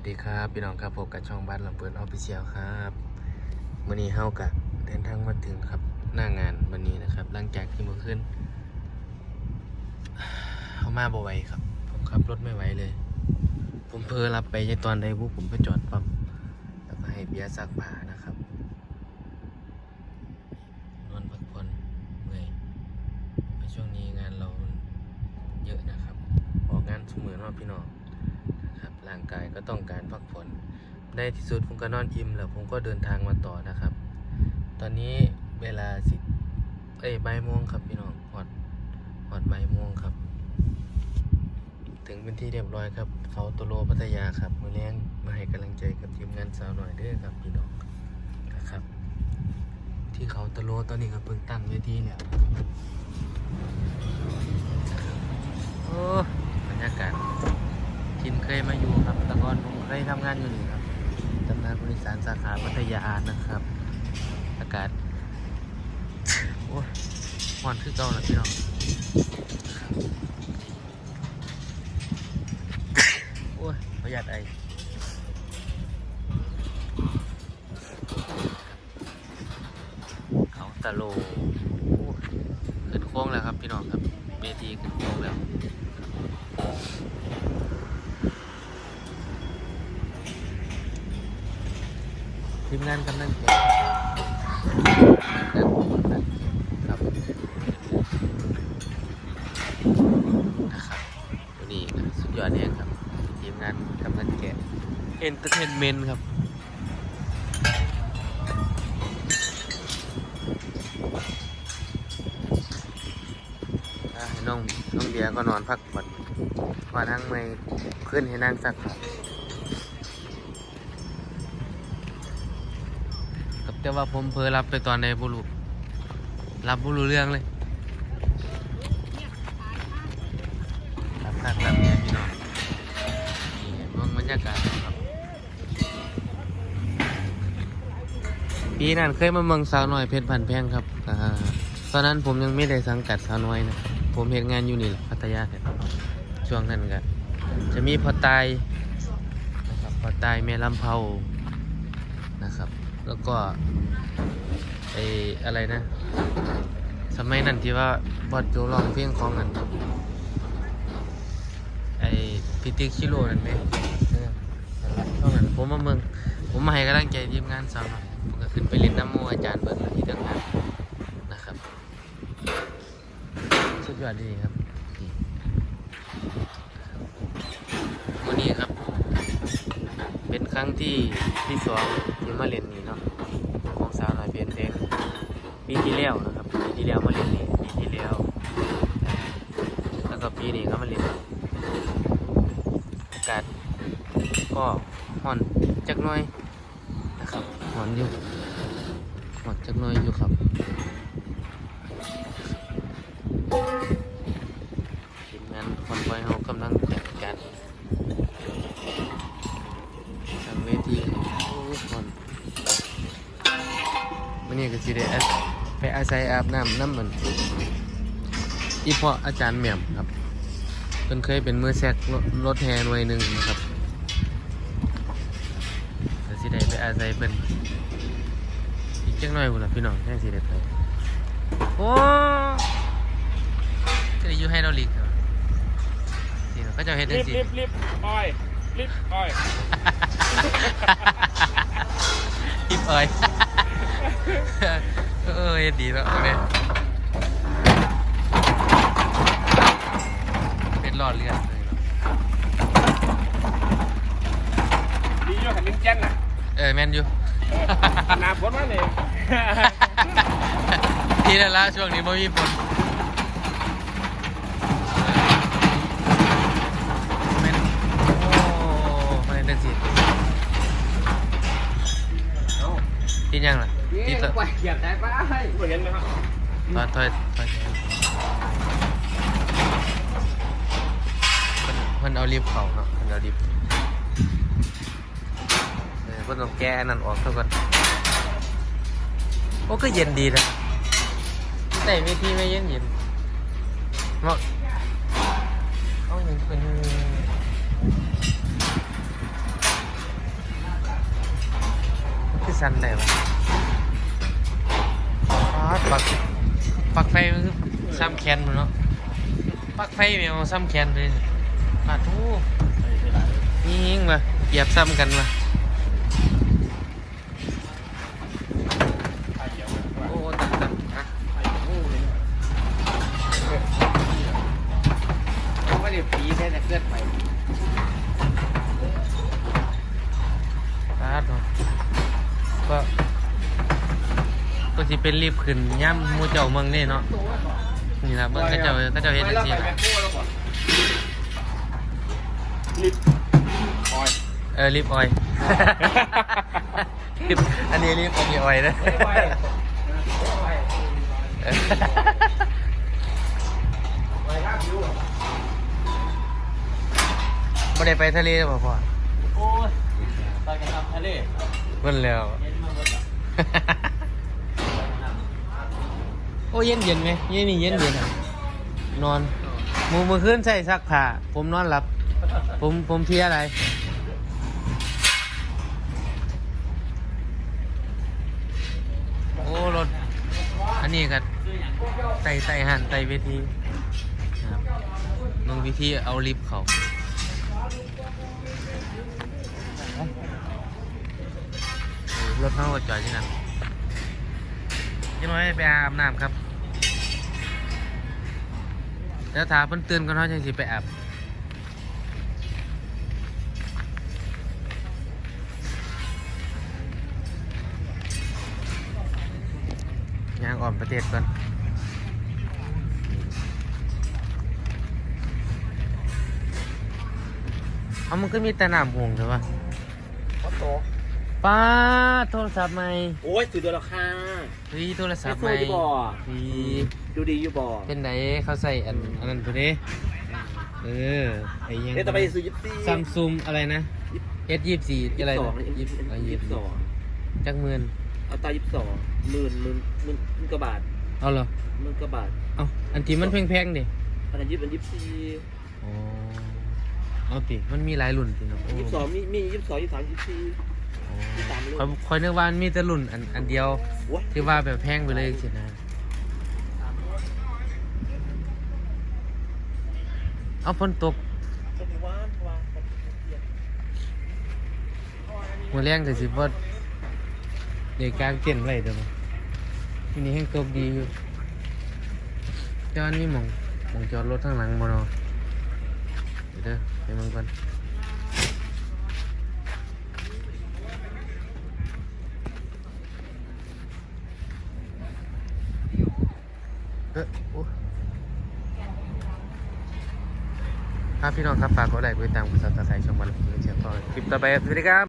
วัสดีครับ พี่น้องครับพบกับช่องบ้านลำเปิดออฟฟิเชียลครับวันนี้เฮากะเดินทางมาถึงครับหน้างานวันนี้นะครับ หลังจากที่เมื่อคืนเฮามาบ่ไหวครับ ผมขับรถไม่ไหวเลย ผมเพลอรับไปในตอนใดบุผมไปจอดปั๊บแล้วก็ให้เบียร์ซักผ้านะครับนอนพักผ่อนเมื่อยเพราะช่วงนี้งานเราเยอะนะครับ ออกงานเสมอเนาะพี่น้อง ร่างกายก็ต้องการพักผ่อนในที่สุดผมก็นอนอิ่มแล้วผมก็เดินทางมาต่อนะครับ ตอนนี้เวลาสิเอ้ยบ่ายโมงครับพี่น้องหอดหอดบ่ายโมงครับ ถึงเป็นที่เรียบร้อยครับเขาตโลพัทยาครับมือเลี้ยงมาให้กำลังใจกับทีมงานสาวหน่อยเด้อครับพี่น้องนะครับ ที่เขาตโลตอนนี้ก็เพิ่งตั้งเวทีแล้วโอ้บรรยากาศ ทินเคยมาอยู่ครับแต่ก่อนผมเคยทำงานอยู่นี่ครับทำงานบริษัทสาขาพัทยานะครับ อากาศโอ้ยร้อนคือเก่าแล้วพี่น้องโอ้ยประหยัดไอเขาตะโลขึ้นโค้งแล้วครับพี่น้องครับเวทีขึ้นโค้งแล้ว ทีมงานกำลังแข่งครับนะครับวันนี้นะสุดยอดเนี่ยครับ ทีมงานกำลังแข่งเอนเตอร์เทนเมนต์ครับน้องน้องเดียก็นอนพักผ่อนมาทั้งไม่ขึ้นให้นั่งสักครับ ครับ แต่ว่าผมเพอรับไปตอนในบุรุรับบุรุเรื่องเลยรับคักรับเนี่ยพี่น้องนี่เบิ่งบรรยากาศครับปีนั้นเคยมาเมืองสาวน้อยเพชรพันแพงครับอ่าตอนนั้นผมยังไม่ได้สังกัดสาวน้อยนะผมเห็นงานอยู่นี่ลพัทยาเนี่ยช่วงนั้นกันจะมีพอตายนะครับพอตายแม่ลำเผานะครับ แล้วก็ไออะไรนะ สมัยนั้นที่ว่าบอดโจร้องเพลงของกันไอพิติกชิโร่นั่นไหมเออนั่นแหละช่วงนั้นผมมาเมืองผมมาให้กำลังใจทีมงานสาวหน่อยผมก็ขึ้นไปเล่นน้ำโมอาจารย์เบิร์ดที่ทำงานนะครับ สุดยอดดีครับวันนี้ครับ เป็นครั้ง ที่ที่สองที่มาเล่นนี่เนาะของสาวหน่อยเปลี่ยนเพลงปีที่แล้วนะครับปีที่แล้วมาเล่นนี่ปีที่แล้ว แล้วก็ปีนี้ก็มาเล่นอากาศก็ห่อนจักน่อยนะครับห่อนอยู่ห่อนจักน่อยอยู่ครับทีมงานคอนไว้เขากำลังจัดการ ทางเวทีโอ้ยคนวันนี้ก็ สิได้อาไปอาศัยอาบน้ำน้ำมันอีพ่ออาจารย์แหม่มครับเพิ่นเคยเป็นมือแซกรถรถแฮหน่วยหนึ่งนะครับก็สิได้ไปอาศัยเพิ่นอีกจักหน่อยพุ่นล่ะพี่น้องแค่สิได้ไปโอ้ก็ได้อยู่ให้เราลีกครับนี่เขาเจะเฮ็ดจัรีงบซี่รีบรีบออยรีบออยอิบเอ้ย เออเฮ็ดดีแล้วเนี่ยเป็นหลอดเลือดเลยเนาะดีอยู่หันนึงแจ้นน่ะเออแม่นอยู่ หนาพ้นมาเนี่ยทีนั่นละช่วงนี้ไม่มีฝนแม่นโอ้ไม่ได้สิ เอ้า ที่ยังล่ะที่ต quay giật đại bá ơi ไม่เห็นนะครับถอยถอยถอยเพิ่นเพิ่นเอาลิฟต์เขาเนาะเพิ่นเอาลิฟต์เออเพิ่นต้องแก้อันนั่นออกเท่ากันโอ้ก็เย็นดีนะแต่เวทีไม่เย็นเย็นเหมาะเอาอย่างเป็นสั้นได้ปะอ๋อ ปักปักไฟมันคือซ้ำแขนมันเนาะปักไฟแมวซ้ำแขนเลยปาดทูยิงมาเหยียบซ้ำกันมาไอ้เหี้ยโอ้ตัดตัดอะไอ้โอ้เลยไม่ได้ผีแค่จะเคลื่อนไปปาดเนาะก็ ก็สิเป็นรีบขึ้นย่ำหมูเจ้าเมืองนี่เนาะนี่ละเมืองก็เจ้าก็เจ้าเฮ็ดจังซี่ไปล่ะแม่คู่แล้วก่อนลิฟต์ออยเออรีบออย รีบอันนี้รีบอันนี้ออยนะไม่ไหวไม่ไหวเออไปครับผิวไม่ได้ไปทะเลหรอพ่อโอ้ยตอนกันทำทะเลเพิ่นแล้วเย็นมากเลย โอ้เย็นเย็นไหมเย็นนี่เย็นเย็นอะนอนมือมือขึ้นใส่ซักผ้าผมนอนหลับ ผมผมเพลียอะไรโอ้รถอันนี้ก็ไต่ไต่หันไต่เวทีนะครับลงวิธีเอาลิฟต์เขาเออรถเขาก็จอดที่นั่นยังไม่ไปอาบน้ำครับ แล้วถาเพิ่นเตือนก่อนเขาจังสิไปอาบยางอ่อมประเทศก่อนเอามันก็มีแต่น้ำห่วงใช่ปะขอโต ป้าดโทรศัพท์ใหม่โอ้ยถือตัวราคาเฮ้ยโทรศัไม่พท์ใหสู้ม่ดีบ่ดีดูดีอยู่บ่เป็นไหนเขาใส่อันอันนั้นตัวนี้เออไอ้ยังเอ๊ะต่อไปซื้อยิปซี่ซัมซุงอะไรนะ S ยี่สี่อะไรสอนะงยี่สิบยี่สิบสองจักหมื่นเอาตายี่สิบสองหมื่นหมื่นหมื่นหมื่นกว่าบาทเอาเหรอหมื่นกว่าบาทเอาอันที่มันแพงๆดิอันนั้นยิบอันยิบสี่อ๋อเอาติมันมีหลายรุ่นติเนาะโอ้ยี่สิบสองมีมียี่สิบสองยี่สิบสามยี่สิบสี่ อ๋อยี่สิบสามรุ่นคอยคอยนึกว่ามันมีแต่รุ่นอันอันเดียว โอ้ยที่ว่าแบบแพงไปเลยสินะ เอาฝนตกจะมีว่านวางมือแรงแต่สิบ่เด็กกลางเต้นไว้เด้อมั้งที่นี่แห้งตกดีอยู่แต่ว่ามีหมองหมองจอดรถข้างหลังบ่เนาะเดี๋ยวเด้อไปเมืองก่อนเอ้อโอ้ ครับพี่น้องครับฝากกดไลค์กดติดตามกดซับสไครต์ช่องมันเชียร์ต่อคลิปต่อไปสวัสดีครับ